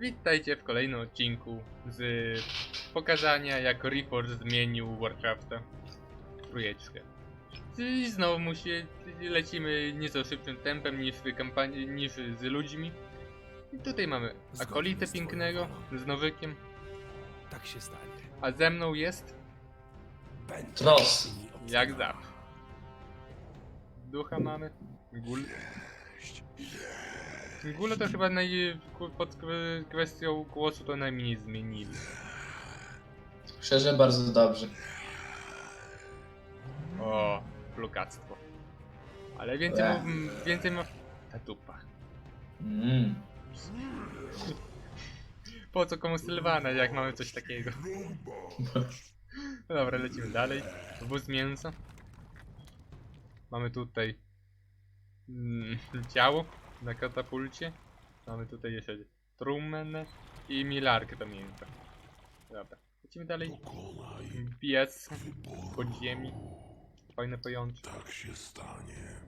Witajcie w kolejnym odcinku z pokazania jak Reforged zmienił Warcrafta trójeczkę. I znowu musi, lecimy nieco szybszym tempem niż w kampanii, niż z ludźmi. I tutaj mamy akolitę pięknego z nowykiem, Tak się stanie. a ze mną jest Tros. jak zawsze. Ducha mamy, gul. Gule to chyba naj, pod kwestią głosu to najmniej zmienili. Szczerze bardzo dobrze. O, plugactwo. Ale więcej Ech. mów, więcej ma... Ta dupa. Mm. Po co komu Sylwana, jak mamy coś takiego? No dobra, lecimy dalej. Wóz mięsa. Mamy tutaj mm, ciało na katapulcie. Mamy tutaj jeszcze trumnę i milarkę do mięsa. Dobra, lecimy dalej. Pies pod ziemi. Fajne pajączki. Tak się stanie.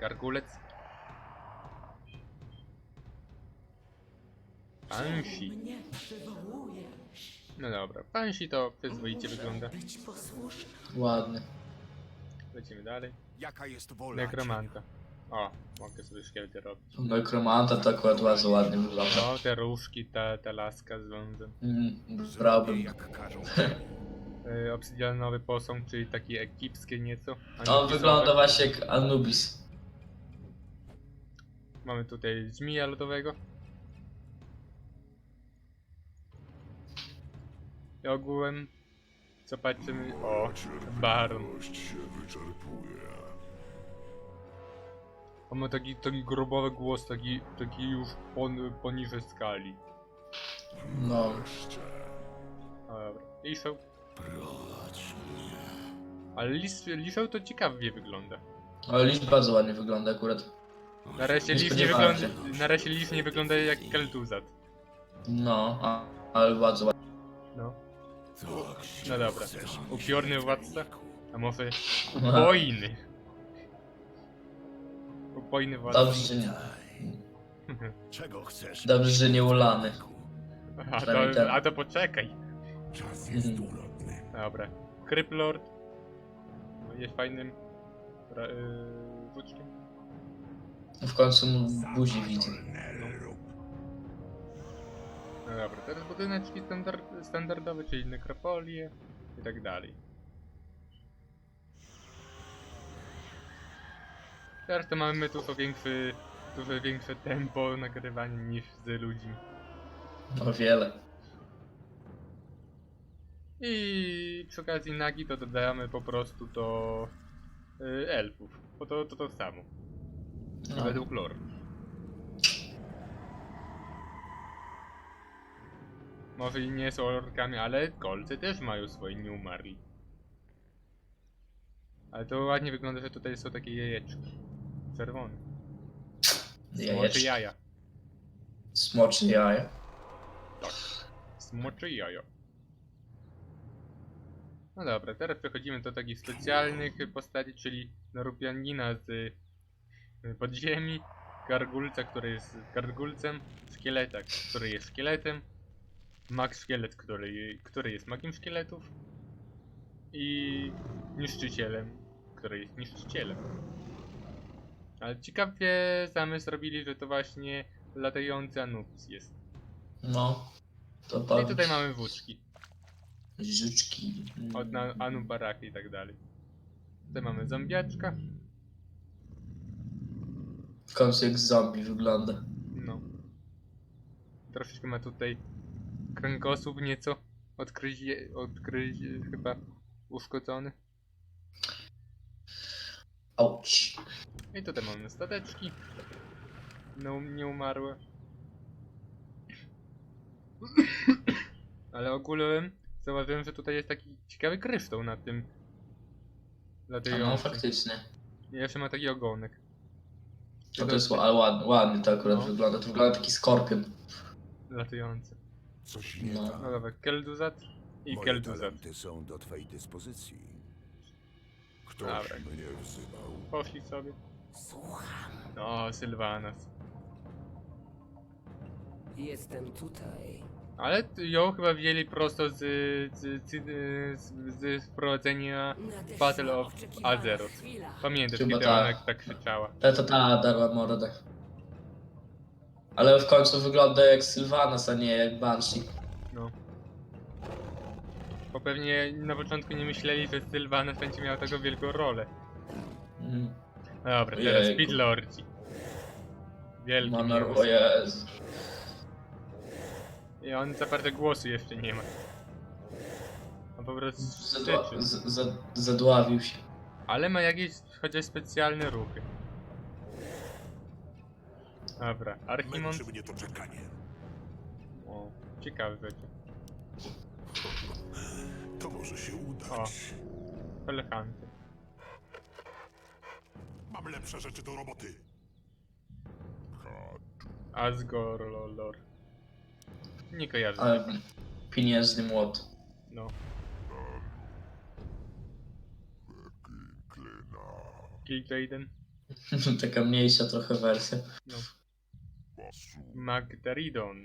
Gargulec. Przywołujesz, No dobra, Banshee to przyzwoicie wygląda. Ładny. Lecimy dalej. Jaka jest wola Nekromanta. O, mogę sobie szkielety robić. Nekromanta to akurat bardzo ładnie wygląda. No, te różki, ta, ta laska z wężem. Mm, Zrobię, brałbym. jak każą. Yy, obsydianowy posąg, czyli taki ekipskie nieco. On Anubisowe. wygląda właśnie jak Anubis. Mamy tutaj żmija lodowego. I ogółem, co patrzymy, o, baron. się wyczerpuje. On ma taki, taki grobowy głos, taki, taki już pon, poniżej skali. No. No dobra. Liszeł. Ale lis, Liszeł to ciekawie wygląda. Ale liść bardzo ładnie wygląda akurat. Na razie Nie Lisz nie spodziewałem wygląda, na razie Lisz nie wygląda jak Kel'Thuzad. No, a, ale bardzo ładnie. No. No dobra. Upiorny władca? A może Aha. wojny? Upojny władca. Dobrze, że nie, Czego chcesz? dobrze, że nie ulany. A przynajmniej to, ten. a to poczekaj. Czas jest ulotny. Dobra. Kryplord. Jest fajnym ra- yy, włóczkiem. W końcu mu buzi widzę. No dobra, teraz budyneczki standard, standardowe, czyli nekropolie i tak dalej. Teraz to mamy dużo większy, dużo większe tempo nagrywania niż z ludźmi. O wiele. I przy okazji nagi to dodamy po prostu do y, elfów, bo to, to to samo, No. według lore. Może i nie są orkami, ale kolcy też mają swoje nieumarli. Ale to ładnie wygląda, że tutaj są takie jajeczki. Czerwone. Smocze Jajeczki. jaja. Smoczy jaja. Smocze jaja. No dobra, teraz przechodzimy do takich specjalnych postaci, czyli Narupianina z y, podziemi, Gargulca, który jest Gargulcem, Szkieleta, który jest Szkieletem, Mag Szkielet, który, który jest Magiem Szkieletów i Niszczycielem, który jest Niszczycielem. Ale ciekawie zamysł robili, że to właśnie latający Anubis jest. No. To No I tutaj mamy włóczki. Życzki. Od na, Anu Baraki i tak dalej. Tutaj mamy zombiaczka. W końcu jak zombie wygląda. No. Troszeczkę ma tutaj kręgosłup nieco odgryzie, odgryzie chyba uszkodzony. Auć. I tutaj mamy stateczki. No, nieumarłe. Ale ogółem zauważyłem, że tutaj jest taki ciekawy kryształ na tym A no latającym. faktycznie. I jeszcze ma taki ogonek. No to jest ła- ładny, ładny to akurat No. wygląda. To wygląda taki skorpion. Latający. Coś nie No. tak. No dobra, Kelduzat i Moje Kelduzat. talenty są do twojej dyspozycji. Ktoś Dobra. mnie wzywał. Poszli sobie. Słucham. No, Sylvanas. Jestem tutaj. Ale ją chyba wzięli prosto z, z, z, z, z wprowadzenia Nadeszła Battle of oczekiwana Azeroth. chwila. Pamiętasz, Chyba kiedy ona tak. tak krzyczała. To to ta darła mordę. Ale w końcu wygląda jak Sylvanas, a nie jak Banshee. No. Bo pewnie na początku nie myśleli, że Sylvanas będzie miał taką wielką rolę. Mm. Dobra, teraz Ojejku. Speedlordzi. Wielki Manor, minus. o Jezu. I on za bardzo głosu jeszcze nie ma. On po prostu Zadła, krzyczy. z, za, zadławił się. Ale ma jakieś chociaż specjalne ruchy. Dobra, Archimon. Męczy mnie to czekanie. O, ciekawe rzeczy. To może się udać. O. Mam lepsze rzeczy do roboty. Asgore, lolor. Nie kojarzę. Ale pieniężny młot. No. Kill Jaden. Taka mniejsza trochę wersja. No. Magdaridon.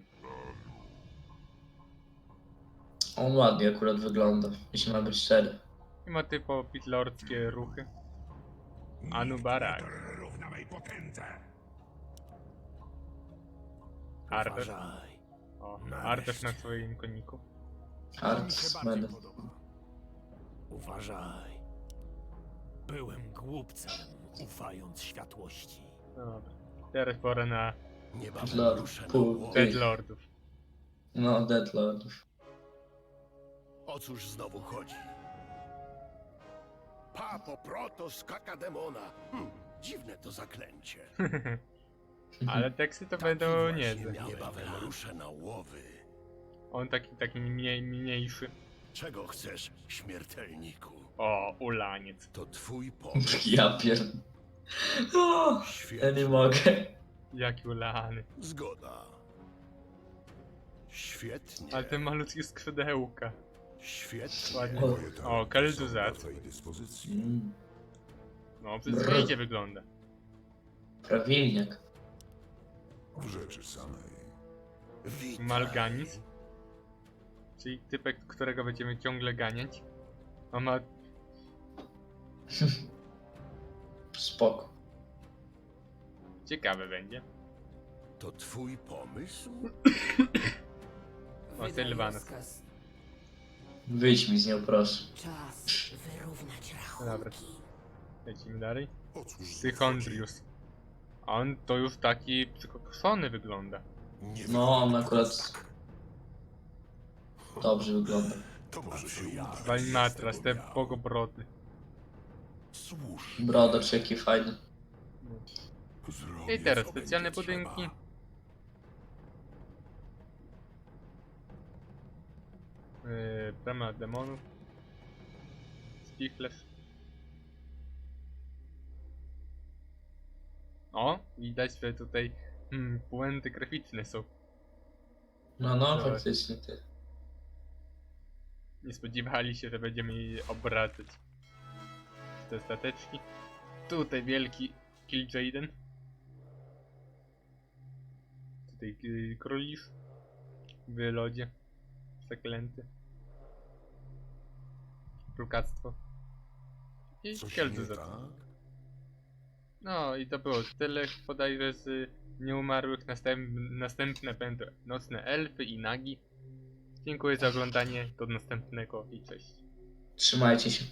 On ładnie akurat wygląda, jeśli ma być szczery. I ma typo pitlordzkie ruchy. Anubarak. Równa mej potędze. Artes. O, na swoim koniku. Arts, Medy. Uważaj. Byłem głupcem, ufając światłości. No dobra. Teraz pora na Niebawem Dla ruszę na pół- łowy. Deadlordów. No, Deadlordów. O cóż znowu chodzi? Papo protos kakademona. Hm, dziwne to zaklęcie. Ale teksty to będą niezłe. Niebawem ruszę na łowy. On taki, taki mniej, mniejszy. Czego chcesz, śmiertelniku? O, ulaniec. To twój pomysł. Ja pier... O, ja Świetnie. nie mogę. Jaki ulany. Zgoda. Świetnie. Ale te malutkie skrzydełka. Świetnie. O, dyspozycji. Mm, No, przyzwoicie wygląda. prawilniak. W rzeczy samej. Witaj. Malganis. Czyli typek, którego będziemy ciągle ganiać. On ma Spoko. ciekawe będzie. To twój pomysł? O, Wydaj rozkaz. Wyjdź mi z nią, proszę. Czas wyrównać Dobra. rachunki. Lecimy dalej. O cóż znów Sychondrius. A On to już taki przykokszony wygląda. Nie No, on akurat tak. dobrze wygląda. To może się. Walimatras, te bogobrody. Służ. Brodacz jaki fajny. Zrobię, I teraz co specjalne budynki. trzeba. Brama demonów. Stifles. O, widać, że tutaj hmm, błędy graficzne są. No, no, Tak. faktycznie ty. Nie spodziewali się, że będziemy je obracać. Te stateczki. Tutaj wielki Kill Jaden. Tutaj yy, królisz. W lodzie. Zaklęty. Prukactwo. I Coś nie Kelty za tak? No i to było tyle podajże z nieumarłych. Następ, następne będą nocne elfy i nagi. Dziękuję za oglądanie. Do następnego i cześć. Trzymajcie się.